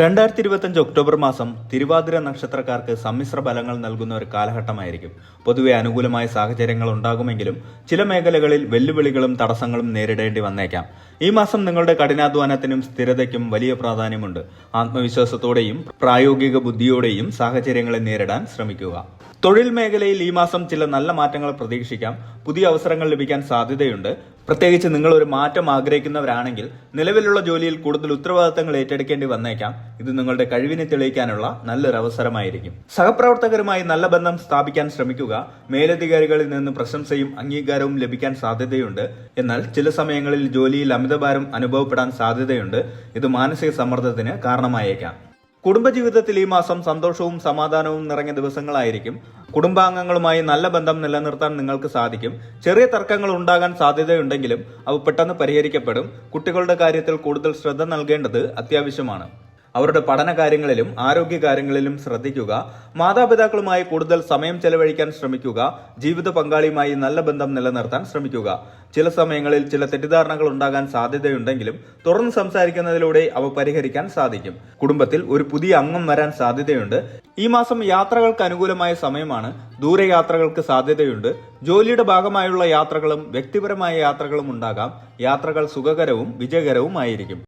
രണ്ടായിരത്തി ഇരുപത്തഞ്ച് ഒക്ടോബർ മാസം തിരുവാതിര നക്ഷത്രക്കാർക്ക് സമ്മിശ്ര ഫലങ്ങൾ നൽകുന്ന ഒരു കാലഘട്ടമായിരിക്കും. പൊതുവെ അനുകൂലമായ സാഹചര്യങ്ങൾ ഉണ്ടാകുമെങ്കിലും ചില മേഖലകളിൽ വെല്ലുവിളികളും തടസ്സങ്ങളും നേരിടേണ്ടി വന്നേക്കാം. ഈ മാസം നിങ്ങളുടെ കഠിനാധ്വാനത്തിനും സ്ഥിരതയ്ക്കും വലിയ പ്രാധാന്യമുണ്ട്. ആത്മവിശ്വാസത്തോടെയും പ്രായോഗിക ബുദ്ധിയോടെയും സാഹചര്യങ്ങളെ നേരിടാൻ ശ്രമിക്കുക. തൊഴിൽ മേഖലയിൽ ഈ മാസം ചില നല്ല മാറ്റങ്ങൾ പ്രതീക്ഷിക്കാം. പുതിയ അവസരങ്ങൾ ലഭിക്കാൻ സാധ്യതയുണ്ട്. പ്രത്യേകിച്ച് നിങ്ങൾ ഒരു മാറ്റം ആഗ്രഹിക്കുന്നവരാണെങ്കിൽ നിലവിലുള്ള ജോലിയിൽ കൂടുതൽ ഉത്തരവാദിത്തങ്ങൾ ഏറ്റെടുക്കേണ്ടി വന്നേക്കാം. ഇത് നിങ്ങളുടെ കഴിവിനെ തെളിയിക്കാനുള്ള നല്ലൊരു അവസരമായിരിക്കും. സഹപ്രവർത്തകരുമായി നല്ല ബന്ധം സ്ഥാപിക്കാൻ ശ്രമിക്കുക. മേലധികാരികളിൽ നിന്ന് പ്രശംസയും അംഗീകാരവും ലഭിക്കാൻ സാധ്യതയുണ്ട്. എന്നാൽ ചില സമയങ്ങളിൽ ജോലിയിൽ അമിതഭാരം അനുഭവപ്പെടാൻ സാധ്യതയുണ്ട്. ഇത് മാനസിക സമ്മർദ്ദത്തിന് കാരണമായേക്കാം. കുടുംബജീവിതത്തിൽ ഈ മാസം സന്തോഷവും സമാധാനവും നിറഞ്ഞ ദിവസങ്ങളായിരിക്കും. കുടുംബാംഗങ്ങളുമായി നല്ല ബന്ധം നിലനിർത്താൻ നിങ്ങൾക്ക് സാധിക്കും. ചെറിയ തർക്കങ്ങൾ ഉണ്ടാകാൻ സാധ്യതയുണ്ടെങ്കിലും അവ പെട്ടെന്ന് പരിഹരിക്കപ്പെടും. കുട്ടികളുടെ കാര്യത്തിൽ കൂടുതൽ ശ്രദ്ധ നൽകേണ്ടത് അത്യാവശ്യമാണ്. അവരുടെ പഠന കാര്യങ്ങളിലും ആരോഗ്യ കാര്യങ്ങളിലും ശ്രദ്ധിക്കുക. മാതാപിതാക്കളുമായി കൂടുതൽ സമയം ചെലവഴിക്കാൻ ശ്രമിക്കുക. ജീവിത പങ്കാളിയുമായി നല്ല ബന്ധം നിലനിർത്താൻ ശ്രമിക്കുക. ചില സമയങ്ങളിൽ ചില തെറ്റിദ്ധാരണകൾ ഉണ്ടാകാൻ സാധ്യതയുണ്ടെങ്കിലും തുറന്ന് സംസാരിക്കുന്നതിലൂടെ അവ പരിഹരിക്കാൻ സാധിക്കും. കുടുംബത്തിൽ ഒരു പുതിയ അംഗം വരാൻ സാധ്യതയുണ്ട്. ഈ മാസം യാത്രകൾക്ക് അനുകൂലമായ സമയമാണ്. ദൂരയാത്രകൾക്ക് സാധ്യതയുണ്ട്. ജോലിയുടെ ഭാഗമായുള്ള യാത്രകളും വ്യക്തിപരമായ യാത്രകളും ഉണ്ടാകാം. യാത്രകൾ സുഖകരവും വിജയകരവുമായിരിക്കും.